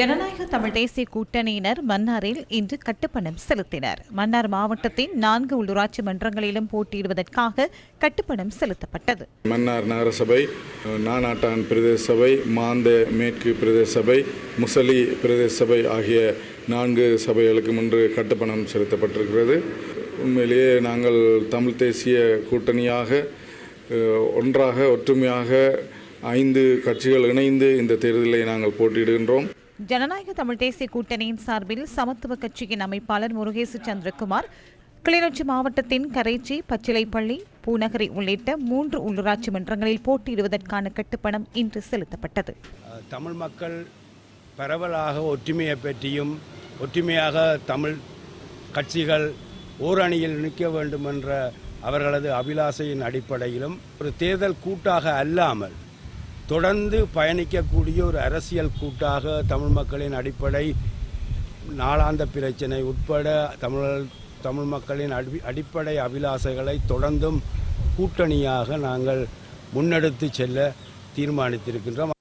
ஜனநாயக தமிழ் தேசிய கூட்டணியினர் மன்னாரில் இன்று கட்டுப்பணம் செலுத்தினர். மன்னார் மாவட்டத்தின் நான்கு உள்ளூராட்சி மன்றங்களிலும் போட்டியிடுவதற்காக கட்டுப்பணம் செலுத்தப்பட்டது. மன்னார் நகரசபை நானாட்டான் பிரதேச சபை மாந்த மேற்கு பிரதேச சபை முசலி பிரதேச சபை ஆகிய நான்கு சபைகளுக்கு முன்று கட்டுப்பணம் செலுத்தப்பட்டிருக்கிறது. உண்மையிலேயே நாங்கள் தமிழ் தேசிய கூட்டணியாக ஒன்றாக ஒற்றுமையாக ஐந்து கட்சிகள் இணைந்து இந்த தேர்தலை நாங்கள் போட்டியிடுகின்றோம். ஜனநாயக தமிழ் தேசிய கூட்டணியின் சார்பில் சமத்துவ கட்சியின் அமைப்பாளர் முருகேசு சந்திரகுமார் கிளிநொச்சி மாவட்டத்தின் கரைச்சி பச்சிலைப்பள்ளி பூநகரி உள்ளிட்ட மூன்று உள்ளூராட்சி மன்றங்களில் போட்டியிடுவதற்கான கட்டுப்பணம் இன்று செலுத்தப்பட்டது. தமிழ் மக்கள் பரவலாக ஒற்றுமையை பற்றியும் ஒற்றுமையாக தமிழ் கட்சிகள் ஓரணியில் நிற்க வேண்டும் என்ற அவர்களது அபிலாசையின் அடிப்படையிலும் ஒரு தேர்தல் கூட்டாக அல்லாமல் தொடர்ந்து பயணிக்கக்கூடிய ஒரு அரசியல் கூட்டாக தமிழ் மக்களின் அடிப்படை நாளாந்த பிரச்சனை உட்பட தமிழ் தமிழ் மக்களின் அடி அடிப்படை அபிலாசைகளை தொடர்ந்தும் கூட்டணியாக நாங்கள் முன்னெடுத்து செல்ல தீர்மானித்திருக்கின்றோம்.